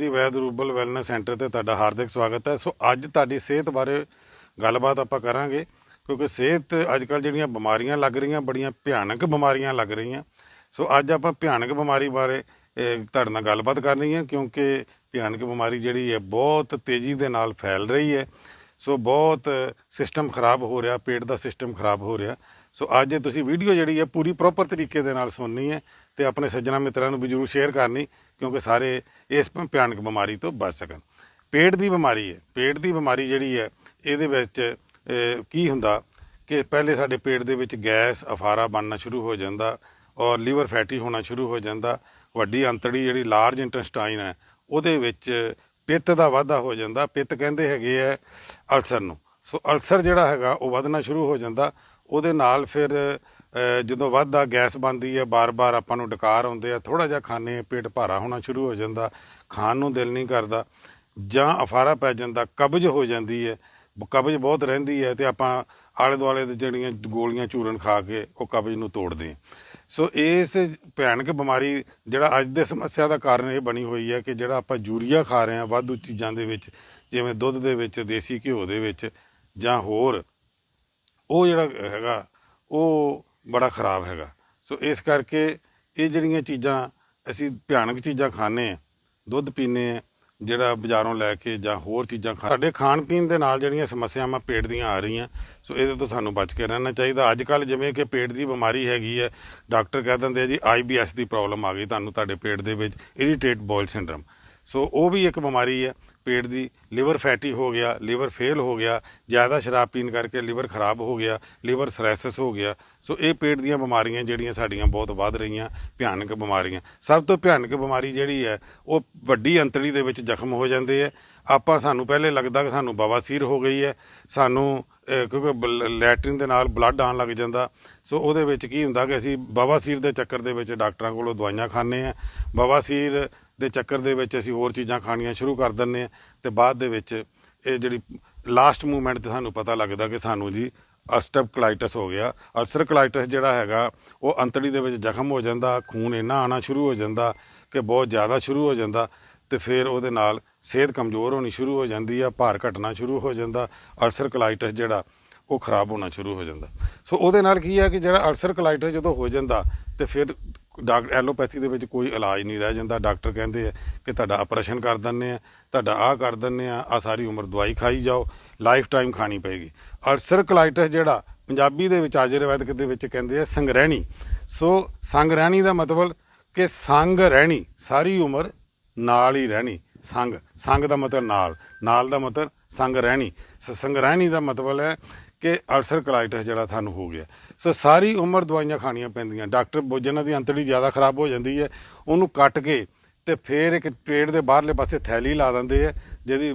ਜੀ ਵੈਦ rouble wellness centre ਤੇ ਤੁਹਾਡਾ ਹਾਰਦਿਕ ਸਵਾਗਤ ਹੈ। ਸੋ ਅੱਜ ਤੁਹਾਡੀ ਸਿਹਤ ਬਾਰੇ ਗੱਲਬਾਤ ਆਪਾਂ ਕਰਾਂਗੇ, ਕਿਉਂਕਿ ਸਿਹਤ ਅੱਜ ਕੱਲ ਜਿਹੜੀਆਂ ਬਿਮਾਰੀਆਂ ਲੱਗ ਰਹੀਆਂ, ਬੜੀਆਂ ਭਿਆਨਕ ਬਿਮਾਰੀਆਂ ਲੱਗ ਰਹੀਆਂ। ਸੋ ਅੱਜ ਆਪਾਂ ਭਿਆਨਕ ਬਿਮਾਰੀ ਬਾਰੇ ਤੁਹਾਡੇ ਨਾਲ ਗੱਲਬਾਤ ਕਰਨੀ ਹੈ, ਕਿਉਂਕਿ ਭਿਆਨਕ ਬਿਮਾਰੀ ਜਿਹੜੀ ਹੈ, ਬਹੁਤ ਤੇਜ਼ੀ ਦੇ ਨਾਲ ਫੈਲ ਰਹੀ ਹੈ। ਸੋ ਬਹੁਤ ਸਿਸਟਮ ਖਰਾਬ ਹੋ ਰਿਹਾ, ਪੇਟ ਦਾ ਸਿਸਟਮ ਖਰਾਬ ਹੋ ਰਿਹਾ। ਸੋ ਅੱਜ ਤੁਸੀਂ ਵੀਡੀਓ ਜਿਹੜੀ ਹੈ, ਪੂਰੀ ਪ੍ਰੋਪਰ ਤਰੀਕੇ ਦੇ ਨਾਲ ਸੁਣਨੀ ਹੈ ਤੇ ਆਪਣੇ ਸੱਜਣਾ ਮਿੱਤਰਾਂ ਨੂੰ ਵੀ ਜਰੂਰ ਸ਼ੇਅਰ ਕਰਨੀ। ਕਿਉਂਕਿ ਸਾਰੇ ਇਸ ਭਿਆਨਕ ਬਿਮਾਰੀ ਤੋਂ ਬਚ ਸਕਣ। ਪੇਟ ਦੀ ਬਿਮਾਰੀ ਹੈ। ਪੇਟ ਦੀ ਬਿਮਾਰੀ ਜਿਹੜੀ ਹੈ, ਇਹਦੇ ਵਿੱਚ ਕੀ ਹੁੰਦਾ ਕਿ ਪਹਿਲੇ ਸਾਡੇ ਪੇਟ ਦੇ ਵਿੱਚ ਗੈਸ, ਅਫਾਰਾ ਬਣਨਾ ਸ਼ੁਰੂ ਹੋ ਜਾਂਦਾ ਔਰ ਲੀਵਰ ਫੈਟੀ ਹੋਣਾ ਸ਼ੁਰੂ ਹੋ ਜਾਂਦਾ। ਵੱਡੀ ਅੰਤੜੀ ਜਿਹੜੀ ਲਾਰਜ ਇੰਟੈਸਟਾਈਨ ਹੈ, ਉਹਦੇ ਵਿੱਚ ਪਿੱਤ ਦਾ ਵਾਧਾ ਹੋ ਜਾਂਦਾ। ਪਿੱਤ ਕਹਿੰਦੇ ਹੈਗੇ ਆ ਅਲਸਰ ਨੂੰ। ਸੋ ਅਲਸਰ ਜਿਹੜਾ ਹੈਗਾ, ਉਹ ਵਧਣਾ ਸ਼ੁਰੂ ਹੋ ਜਾਂਦਾ। ਉਹਦੇ ਨਾਲ ਫਿਰ ਜਦੋਂ ਵੱਧਦਾ ਗੈਸ ਬਣਦੀ ਹੈ, ਬਾਰ-ਬਾਰ ਆਪਾਂ ਨੂੰ ਡਕਾਰ ਆਉਂਦੇ ਆ ਥੋੜਾ ਜਿਹਾ ਖਾਣੇ ਪੇਟ ਭਾਰਾ ਹੋਣਾ ਸ਼ੁਰੂ ਹੋ ਜਾਂਦਾ, ਖਾਣ ਨੂੰ ਦਿਲ ਨਹੀਂ ਕਰਦਾ, ਜਾਂ ਅਫਾਰਾ ਪੈ ਜਾਂਦਾ, ਕਬਜ਼ ਹੋ ਜਾਂਦੀ ਹੈ, ਕਬਜ਼ ਬਹੁਤ ਰਹਿੰਦੀ ਹੈ ਤੇ ਆਪਾਂ ਆਲੇ ਦੁਆਲੇ ਦੇ ਜਿਹੜੀਆਂ ਗੋਲੀਆਂ ਚੂਰਨ ਖਾ ਕੇ ਉਹ ਕਬਜ਼ ਨੂੰ ਤੋੜਦੇ ਸੋ ਇਸ ਭਿਆਨਕ ਬਿਮਾਰੀ ਜਿਹੜਾ ਅੱਜ ਦੇ ਸਮੱਸਿਆ ਦਾ ਕਾਰਨ ਇਹ ਬਣੀ ਹੋਈ ਹੈ ਕਿ ਜਿਹੜਾ ਆਪਾਂ ਯੂਰੀਆ ਖਾ ਰਹੇ ਹਾਂ ਵਾਧੂ ਚੀਜ਼ਾਂ ਦੇ ਵਿੱਚ, ਜਿਵੇਂ ਦੁੱਧ ਦੇ ਵਿੱਚ, ਦੇਸੀ ਘਿਓ ਦੇ ਵਿੱਚ ਜਾਂ ਹੋਰ, ਉਹ ਜਿਹੜਾ ਹੈਗਾ, ਉਹ ਬੜਾ ਖਰਾਬ ਹੈਗਾ। ਸੋ ਇਸ ਕਰਕੇ ਇਹ ਜਿਹੜੀਆਂ ਚੀਜ਼ਾਂ ਅਸੀਂ ਭਿਆਨਕ ਚੀਜ਼ਾਂ ਖਾਂਦੇ ਆ ਦੁੱਧ ਪੀਂਦੇ ਆ ਜਿਹੜਾ ਬਾਜ਼ਾਰੋਂ ਲੈ ਕੇ ਜਾਂ ਹੋਰ ਚੀਜ਼ਾਂ ਖਾ ਸਾਡੇ ਖਾਣ ਪੀਣ ਦੇ ਨਾਲ ਜਿਹੜੀਆਂ ਸਮੱਸਿਆਵਾਂ ਪੇਟ ਦੀਆਂ ਆ ਰਹੀਆਂ, ਸੋ ਇਹਦੇ ਤੋਂ ਸਾਨੂੰ ਬਚ ਕੇ ਰਹਿਣਾ ਚਾਹੀਦਾ। ਅੱਜ ਕੱਲ ਜਿਵੇਂ ਕਿ ਪੇਟ ਦੀ ਬਿਮਾਰੀ ਹੈਗੀ ਹੈ, ਡਾਕਟਰ ਕਹਿ ਦਿੰਦੇ ਆ ਜੀ ਆਈਬੀਐਸ ਦੀ ਪ੍ਰੋਬਲਮ ਆ ਗਈ ਤੁਹਾਨੂੰ ਤੁਹਾਡੇ ਪੇਟ ਦੇ ਵਿੱਚ, ਇਰੀਟੇਟ ਬੋਲ ਸਿੰਡਰਮ। ਸੋ ਉਹ ਵੀ ਇੱਕ ਬਿਮਾਰੀ ਹੈ। ਪੇਟ ਦੀ ਲਿਵਰ ਫੈਟੀ ਹੋ ਗਿਆ, ਲਿਵਰ ਫੇਲ ਹੋ ਗਿਆ, ਜ਼ਿਆਦਾ ਸ਼ਰਾਬ ਪੀਣ ਕਰਕੇ ਲਿਵਰ ਖਰਾਬ ਹੋ ਗਿਆ, ਲਿਵਰ ਸਰੈਸਿਸ ਹੋ ਗਿਆ। ਸੋ ਇਹ ਪੇਟ ਦੀਆਂ ਬਿਮਾਰੀਆਂ ਜਿਹੜੀਆਂ ਸਾਡੀਆਂ ਬਹੁਤ ਵੱਧ ਰਹੀਆਂ, ਭਿਆਨਕ ਬਿਮਾਰੀਆਂ। ਸਭ ਤੋਂ ਭਿਆਨਕ ਬਿਮਾਰੀ ਜਿਹੜੀ ਹੈ, ਉਹ ਵੱਡੀ ਅੰਤੜੀ ਦੇ ਵਿੱਚ ਜ਼ਖਮ ਹੋ ਜਾਂਦੇ ਹੈ। ਆਪਾਂ ਸਾਨੂੰ ਪਹਿਲੇ ਲੱਗਦਾ ਕਿ ਸਾਨੂੰ ਬਵਾਸੀਰ ਹੋ ਗਈ ਹੈ। ਸਾਨੂੰ ਕਿਉਂਕਿ ਬਲ- ਲੈਟਰਿਨ ਦੇ ਨਾਲ ਬਲੱਡ ਆਉਣ ਲੱਗ ਜਾਂਦਾ। ਸੋ ਉਹਦੇ ਵਿੱਚ ਕੀ ਹੁੰਦਾ ਕਿ ਅਸੀਂ ਬਵਾਸੀਰ ਦੇ ਚੱਕਰ ਦੇ ਵਿੱਚ ਡਾਕਟਰਾਂ ਕੋਲੋਂ ਦਵਾਈਆਂ ਖਾਂਦੇ ਆ ਬਵਾਸੀਰ ਦੇ ਚੱਕਰ ਦੇ ਵਿੱਚ ਅਸੀਂ ਹੋਰ ਚੀਜ਼ਾਂ ਖਾਣੀਆਂ ਸ਼ੁਰੂ ਕਰ ਦਿੰਦੇ ਆ ਤੇ ਬਾਅਦ ਦੇ ਵਿੱਚ ਇਹ ਜਿਹੜੀ ਲਾਸਟ ਮੂਵਮੈਂਟ ਤੇ ਸਾਨੂੰ ਪਤਾ ਲੱਗਦਾ ਕਿ ਸਾਨੂੰ ਜੀ ਅਸਟਪ ਕਲਾਈਟਸ ਹੋ ਗਿਆ। ਅਲਸਰ ਕਲਾਈਟਸ ਜਿਹੜਾ ਹੈਗਾ, ਉਹ ਅੰਤੜੀ ਦੇ ਵਿੱਚ ਜ਼ਖਮ ਹੋ ਜਾਂਦਾ, ਖੂਨ ਇੰਨਾ ਆਣਾ ਸ਼ੁਰੂ ਹੋ ਜਾਂਦਾ ਕਿ ਬਹੁਤ ਜ਼ਿਆਦਾ ਸ਼ੁਰੂ ਹੋ ਜਾਂਦਾ ਤੇ ਫਿਰ ਉਹਦੇ ਨਾਲ ਸਿਹਤ ਕਮਜ਼ੋਰ ਹੋਣੀ ਸ਼ੁਰੂ ਹੋ ਜਾਂਦੀ ਆ, ਭਾਰ ਘਟਣਾ ਸ਼ੁਰੂ ਹੋ ਜਾਂਦਾ, ਅਲਸਰ ਕਲਾਈਟਸ ਜਿਹੜਾ, ਉਹ ਖਰਾਬ ਹੋਣਾ ਸ਼ੁਰੂ ਹੋ ਜਾਂਦਾ। ਸੋ ਉਹਦੇ ਨਾਲ ਕੀ ਹੈ ਕਿ ਜਿਹੜਾ ਅਲਸਰ ਕਲਾਈਟਸ ਜਦੋਂ ਹੋ ਜਾਂਦਾ ਤੇ ਫਿਰ ਡਾਕਟਰ ਐਲੋਪੈਥੀ ਦੇ ਵਿੱਚ ਕੋਈ ਇਲਾਜ ਨਹੀਂ ਰਹਿ ਜਾਂਦਾ। ਡਾਕਟਰ ਕਹਿੰਦੇ ਆ ਕਿ ਤੁਹਾਡਾ ਆਪਰੇਸ਼ਨ ਕਰ ਦਿੰਨੇ ਆ, ਤੁਹਾਡਾ ਆਹ ਕਰ ਦਿੰਨੇ ਆ ਆ ਸਾਰੀ ਉਮਰ ਦਵਾਈ ਖਾਈ ਜਾਓ, ਲਾਈਫ ਟਾਈਮ ਖਾਣੀ ਪਏਗੀ। ਅਲਸਰ ਕਲਾਈਟਸ ਜਿਹੜਾ ਪੰਜਾਬੀ ਦੇ ਵਿੱਚ, ਆਯੁਰਵੈਦਿਕ ਦੇ ਵਿੱਚ ਕਹਿੰਦੇ ਆ ਸੰਗ੍ਰਹਿਣੀ। ਸੋ ਸੰਗ੍ਰਹਿਣੀ ਦਾ ਮਤਲਬ ਕਿ ਸੰਗ ਰਹਿਣੀ, ਸਾਰੀ ਉਮਰ ਨਾਲ ਹੀ ਰਹਿਣੀ, ਸੰਗ। ਸੰਗ ਦਾ ਮਤਲਬ ਨਾਲ। ਨਾਲ ਦਾ ਮਤਲਬ ਸੰਗ ਰਹਿਣੀ। ਸੋ ਸੰਗ ਰਹਿਣੀ ਦਾ ਮਤਲਬ ਹੈ ਕਿ ਅਲਸਰ ਕਲਾਈਟਸ ਜਿਹੜਾ ਤੁਹਾਨੂੰ ਹੋ ਗਿਆ। ਸੋ ਸਾਰੀ ਉਮਰ ਦਵਾਈਆਂ ਖਾਣੀਆਂ ਪੈਂਦੀਆਂ। ਡਾਕਟਰ ਬੋ- ਜਿਹਨਾਂ ਦੀ ਅੰਤੜੀ ਜ਼ਿਆਦਾ ਖਰਾਬ ਹੋ ਜਾਂਦੀ ਹੈ, ਉਹਨੂੰ ਕੱਟ ਕੇ ਤੇ ਫਿਰ ਇੱਕ ਪੇਟ ਦੇ ਬਾਹਰਲੇ ਪਾਸੇ ਥੈਲੀ ਲਾ ਦਿੰਦੇ ਆ, ਜਿਹਦੀ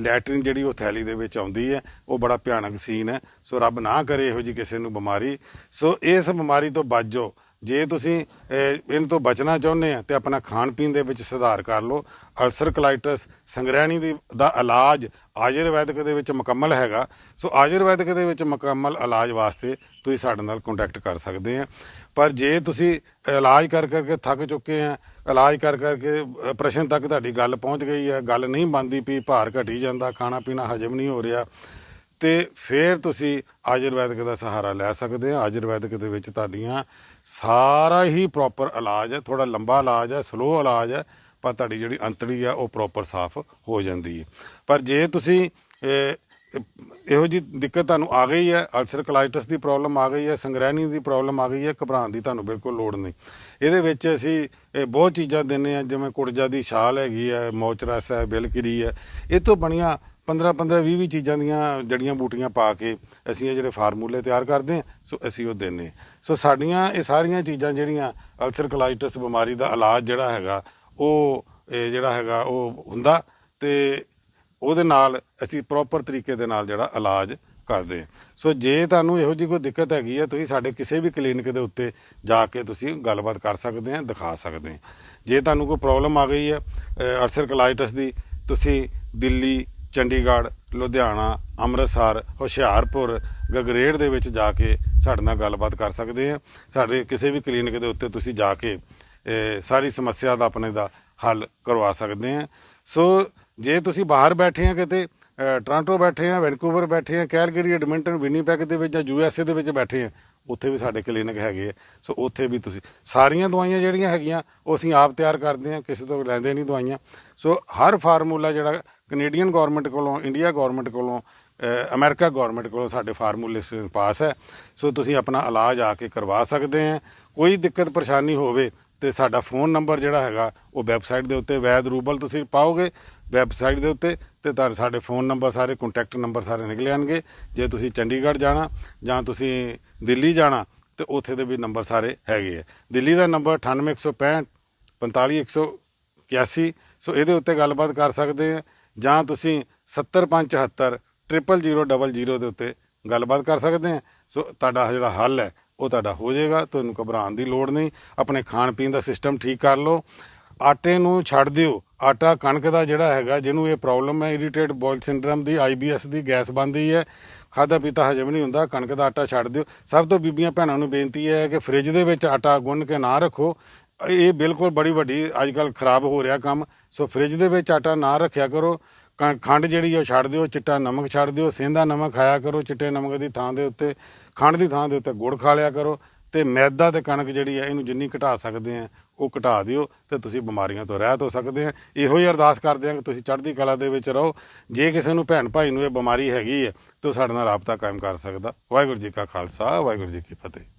ਲੈਟਰਿਨ ਜਿਹੜੀ ਉਹ ਥੈਲੀ ਦੇ ਵਿੱਚ ਆਉਂਦੀ ਹੈ, ਉਹ ਬੜਾ ਭਿਆਨਕ ਸੀਨ ਹੈ। ਸੋ ਰੱਬ ਨਾ ਕਰੇ ਇਹੋ ਜੀ ਕਿਸੇ ਨੂੰ ਬਿਮਾਰੀ। ਸੋ ਇਸ ਬਿਮਾਰੀ ਤੋਂ ਬਚੋ ਜੇ ਤੁਸੀਂ ਅਹ, ਇਹਨਾਂ ਤੋਂ ਬਚਣਾ ਚਾਹੁੰਦੇ ਆ ਤੇ ਆਪਣਾ ਖਾਣ ਪੀਣ ਦੇ ਵਿੱਚ ਸੁਧਾਰ ਕਰ ਲਓ। ਅਲਸਰ ਕਲਾਈਟਸ ਸੰਗ੍ਰਹਿਣੀ ਦੀ ਦਾ ਇਲਾਜ ਆਯੁਰਵੈਦਿਕ ਦੇ ਵਿੱਚ ਮੁਕੰਮਲ ਹੈਗਾ। ਸੋ ਆਯੁਰਵੈਦਿਕ ਦੇ ਵਿੱਚ ਮੁਕੰਮਲ ਇਲਾਜ ਵਾਸਤੇ ਤੁਸੀਂ ਸਾਡੇ ਨਾਲ ਕੰਟੈਕਟ ਕਰ ਸਕਦੇ ਆ। ਪਰ ਜੇ ਤੁਸੀਂ ਇਲਾਜ ਕਰ ਕਰਕੇ ਥੱਕ ਚੁੱਕੇ ਆ ਇਲਾਜ ਕਰ ਕਰਕੇ ਪ੍ਰਸ਼ਨ ਤੱਕ ਤੁਹਾਡੀ ਗੱਲ ਪਹੁੰਚ ਗਈ ਹੈ ਗੱਲ ਨਹੀਂ ਬਣਦੀ ਪਈ ਭਾਰ ਘਟੀ ਜਾਂਦਾ ਖਾਣਾ ਪੀਣਾ ਹਜਮ ਨਹੀਂ ਹੋ ਰਿਹਾ ਤੇ ਫਿਰ ਤੁਸੀਂ ਆਯੁਰਵੈਦਿਕ ਦਾ ਸਹਾਰਾ ਲੈ ਸਕਦੇ ਆ। ਆਯੁਰਵੈਦਿਕ ਦੇ ਵਿੱਚ ਤੁਹਾਡੀਆਂ ਸਾਰਾ ਹੀ ਪ੍ਰੋਪਰ ਇਲਾਜ ਹੈ ਥੋੜਾ ਲੰਬਾ ਇਲਾਜ ਹੈ ਸਲੋ ਇਲਾਜ ਹੈ, ਪਰ ਤੁਹਾਡੀ ਜਿਹੜੀ ਅੰਤੜੀ ਆ ਉਹ ਪ੍ਰੋਪਰ ਸਾਫ਼ ਹੋ ਜਾਂਦੀ ਹੈ। ਪਰ ਜੇ ਤੁਸੀਂ ਇਹੋ ਜੀ ਦਿੱਕਤ ਤੁਹਾਨੂੰ ਆ ਗਈ ਹੈ ਅਲਸਰ ਕਲਾਈਟਸ ਦੀ ਪ੍ਰੋਬਲਮ ਆ ਗਈ ਹੈ, ਸੰਗ੍ਰਹਿਣੀ ਦੀ ਪ੍ਰੋਬਲਮ ਆ ਗਈ ਹੈ, ਘਬਰਾਉਣ ਦੀ ਤੁਹਾਨੂੰ ਬਿਲਕੁਲ ਲੋੜ ਨਹੀਂ। ਇਹਦੇ ਵਿੱਚ ਅਸੀਂ, ਇਹ ਬਹੁਤ ਚੀਜ਼ਾਂ ਦਿੰਨੇ ਆ ਜਿਵੇਂ ਕੁੜਜਾ ਦੀ ਛਾਲ ਹੈਗੀ ਹੈ, ਮੋਚਰਸ ਹੈ, ਬਿਲਕਿਰੀ ਹੈ, ਇਹ ਤੋਂ ਬਣੀਆਂ 15 15 20 20 ਚੀਜ਼ਾਂ ਦੀਆਂ ਜੜੀਆਂ ਬੂਟੀਆਂ ਪਾ ਕੇ ਅਸੀਂ ਇਹ ਜਿਹੜੇ ਫਾਰਮੂਲੇ ਤਿਆਰ ਕਰਦੇ ਹਾਂ, ਸੋ ਅਸੀਂ ਉਹ ਦਿੰਨੇ ਸੋ ਸਾਡੀਆਂ ਇਹ ਸਾਰੀਆਂ ਚੀਜ਼ਾਂ ਜਿਹੜੀਆਂ ਅਲਸਰ ਕਲਾਈਟਸ ਬਿਮਾਰੀ ਦਾ ਇਲਾਜ ਜਿਹੜਾ ਹੈਗਾ, ਉਹ ਇਹ ਜਿਹੜਾ ਹੈਗਾ, ਉਹ ਹੁੰਦਾ ਤੇ ਉਹਦੇ ਨਾਲ ਅਸੀਂ ਪ੍ਰੋਪਰ ਤਰੀਕੇ ਦੇ ਨਾਲ ਜਿਹੜਾ ਇਲਾਜ ਕਰਦੇ ਹਾਂ। ਸੋ ਜੇ ਤੁਹਾਨੂੰ ਇਹੋ ਜਿਹੀ ਕੋਈ ਦਿੱਕਤ ਹੈਗੀ ਹੈ ਤੁਸੀਂ ਸਾਡੇ ਕਿਸੇ ਵੀ ਕਲੀਨਿਕ ਦੇ ਉੱਤੇ ਜਾ ਕੇ ਤੁਸੀਂ ਗੱਲਬਾਤ ਕਰ ਸਕਦੇ ਆ ਦਿਖਾ ਸਕਦੇ ਆ ਜੇ ਤੁਹਾਨੂੰ ਕੋਈ ਪ੍ਰੋਬਲਮ ਆ ਗਈ ਹੈ ਅਹ ਕਲਾਈਟਸ ਦੀ, ਤੁਸੀਂ ਦਿੱਲੀ ਚੰਡੀਗੜ੍ਹ, ਲੁਧਿਆਣਾ, ਅੰਮ੍ਰਿਤਸਰ, ਹੁਸ਼ਿਆਰਪੁਰ, ਗਗਰੇੜ ਦੇ ਵਿੱਚ ਜਾ ਕੇ ਸਾਡੇ ਨਾਲ ਗੱਲਬਾਤ ਕਰ ਸਕਦੇ ਆ ਸਾਡੇ ਕਿਸੇ ਵੀ ਕਲੀਨਿਕ ਦੇ ਉੱਤੇ ਤੁਸੀਂ ਜਾ ਕੇ ਸਾਰੀ ਸਮੱਸਿਆ ਦਾ ਆਪਣੇ ਦਾ ਹੱਲ ਕਰਵਾ ਸਕਦੇ ਆ ਸੋ, ਜੇ ਤੁਸੀਂ ਬਾਹਰ ਬੈਠੇ ਆ ਕਿਤੇ ਟੋਰਾਂਟੋ ਬੈਠੇ ਆ ਵੈਨਕੂਵਰ ਬੈਠੇ ਆ ਕੈਲਗਰੀ, ਐਡਮਿੰਟਨ, ਵਿਨੀਪੈਗ ਦੇ ਵਿੱਚ ਜਾਂ ਯੂਐਸਏ ਦੇ ਵਿੱਚ ਬੈਠੇ ਆ ਉੱਥੇ ਵੀ ਸਾਡੇ ਕਲੀਨਿਕ ਹੈਗੇ ਆ। ਸੋ ਉੱਥੇ ਵੀ ਤੁਸੀਂ ਸਾਰੀਆਂ ਦਵਾਈਆਂ ਜਿਹੜੀਆਂ ਹੈਗੀਆਂ ਉਹ ਅਸੀਂ ਆਪ ਤਿਆਰ ਕਰਦੇ ਆ ਕਿਸੇ ਤੋਂ ਲੈਂਦੇ ਨਹੀਂ ਦਵਾਈਆਂ। ਸੋ ਹਰ ਫਾਰਮੂਲਾ ਜਿਹੜਾ ਕੈਨੇਡੀਅਨ ਗਵਰਨਮੈਂਟ ਕੋਲੋਂ ਇੰਡੀਆ ਗਵਰਨਮੈਂਟ ਕੋਲੋਂ ਅ, ਅਮਰੀਕਾ ਗਵਰਨਮੈਂਟ ਕੋਲੋਂ ਸਾਡੇ ਫਾਰਮੂਲੇ ਪਾਸ ਹੈ। ਸੋ ਤੁਸੀਂ ਆਪਣਾ ਇਲਾਜ ਆ ਕੇ ਕਰਵਾ ਸਕਦੇ ਆ ਕੋਈ ਦਿੱਕਤ ਪਰੇਸ਼ਾਨੀ ਹੋਵੇ ਤੇ ਸਾਡਾ ਫੋਨ ਨੰਬਰ ਜਿਹੜਾ ਹੈਗਾ ਉਹ ਵੈਬਸਾਈਟ ਦੇ ਉੱਤੇ ਵੈਦ ਰੂਬਲ ਤੁਸੀਂ ਪਾਓਗੇ। ਵੈਬਸਾਈਟ ਦੇ ਉੱਤੇ ਤੇ ਤੁਹਾਨੂੰ ਸਾਡੇ ਫੋਨ ਨੰਬਰ ਸਾਰੇ ਕੰਟੈਕਟ ਨੰਬਰ ਸਾਰੇ ਨਿਕਲ ਜਾਣਗੇ ਜੇ ਤੁਸੀਂ ਚੰਡੀਗੜ੍ਹ ਜਾਣਾ ਜਾਂ ਤੁਸੀਂ ਦਿੱਲੀ ਜਾਣਾ, ਤੇ ਉੱਥੇ ਦੇ ਵੀ ਨੰਬਰ ਸਾਰੇ ਹੈਗੇ ਆ। ਦਿੱਲੀ ਦਾ ਨੰਬਰ 98165 45181 ਸੋ ਇਹਦੇ ਉੱਤੇ ਗੱਲਬਾਤ ਕਰ ਸਕਦੇ ਆ। ਜਾਂ ਤੁਸੀਂ 70574 00000 ਦੇ ਉੱਤੇ ਗੱਲਬਾਤ ਕਰ ਸਕਦੇ ਆ। ਸੋ ਤੁਹਾਡਾ ਜਿਹੜਾ ਹੱਲ ਹੈ, ਉਹ ਤੁਹਾਡਾ ਹੋ ਜਾਏਗਾ। ਤੁਹਾਨੂੰ ਘਬਰਾਉਣ ਦੀ ਲੋੜ ਨਹੀਂ। ਆਪਣੇ ਖਾਣ ਪੀਣ ਦਾ ਸਿਸਟਮ ਠੀਕ ਕਰ ਲਓ। ਆਟੇ ਨੂੰ ਛੱਡ ਦਿਓ। ਆਟਾ ਕਣਕ ਦਾ ਜਿਹੜਾ ਹੈਗਾ, ਜਿਹਨੂੰ ਇਹ ਪ੍ਰੋਬਲਮ ਹੈ ਇਰੀਟੇਟ ਬੋਲ ਸਿੰਡਰਮ ਦੀ ਆਈਬੀਐਸ ਦੀ, ਗੈਸ ਬਣਦੀ ਹੈ ਖਾਦਾ ਪੀਤਾ ਹਜਮ ਨਹੀਂ ਹੁੰਦਾ, ਕਣਕ ਦਾ ਆਟਾ ਛੱਡ ਦਿਓ। ਸਭ ਤੋਂ ਬੀਬੀਆਂ ਭੈਣਾਂ ਨੂੰ ਬੇਨਤੀ ਹੈ ਕਿ ਫ੍ਰਿਜ ਦੇ ਵਿੱਚ ਆਟਾ ਗੁੰਨ ਕੇ ਨਾ ਰੱਖੋ। ਇਹ ਬਿਲਕੁਲ ਬੜੀ ਵੱਡੀ ਅੱਜ ਕੱਲ ਖਰਾਬ ਹੋ ਰਿਹਾ ਕੰਮ। ਸੋ ਫ੍ਰਿਜ ਦੇ ਵਿੱਚ ਆਟਾ ਨਾ ਰੱਖਿਆ ਕਰੋ। ਕ- ਖੰਡ ਜਿਹੜੀ ਉਹ ਛੱਡ ਦਿਓ, ਚਿੱਟਾ ਨਮਕ ਛੱਡ ਦਿਓ ਸੇਂਦਾ ਨਮਕ ਖਾਇਆ ਕਰੋ, ਚਿੱਟੇ ਨਮਕ ਦੀ ਥਾਂ ਦੇ ਉੱਤੇ, ਖੰਡ ਦੀ ਥਾਂ ਦੇ ਉੱਤੇ ਗੁੜ ਖਾ ਲਿਆ ਕਰੋ। ਤੇ ਮੈਦਾ ਤੇ ਕਣਕ ਜਿਹੜੀ ਹੈ ਇਹਨੂੰ ਜਿੰਨੀ ਘਟਾ ਸਕਦੇ ਆ, ਉਹ ਘਟਾ ਦਿਓ ਤੇ ਤੁਸੀਂ ਬਿਮਾਰੀਆਂ ਤੋਂ ਰਹਿਤ ਹੋ ਸਕਦੇ ਆ। ਇਹੋ ਹੀ ਅਰਦਾਸ ਕਰਦੇ ਆ ਕਿ ਤੁਸੀਂ ਚੜ੍ਹਦੀ ਕਲਾ ਦੇ ਵਿੱਚ ਰਹੋ। ਜੇ ਕਿਸੇ ਨੂੰ ਭੈਣ ਭਾਈ ਨੂੰ ਇਹ ਬਿਮਾਰੀ ਹੈਗੀ ਹੈ ਤੇ ਉਹ ਸਾਡੇ ਨਾਲ ਰਾਬਤਾ ਕਾਇਮ ਕਰ ਸਕਦਾ। ਵਾਹਿਗੁਰੂ ਜੀ ਕਾ ਖਾਲਸਾ, ਵਾਹਿਗੁਰੂ ਜੀ ਕੀ ਫਤਿਹ।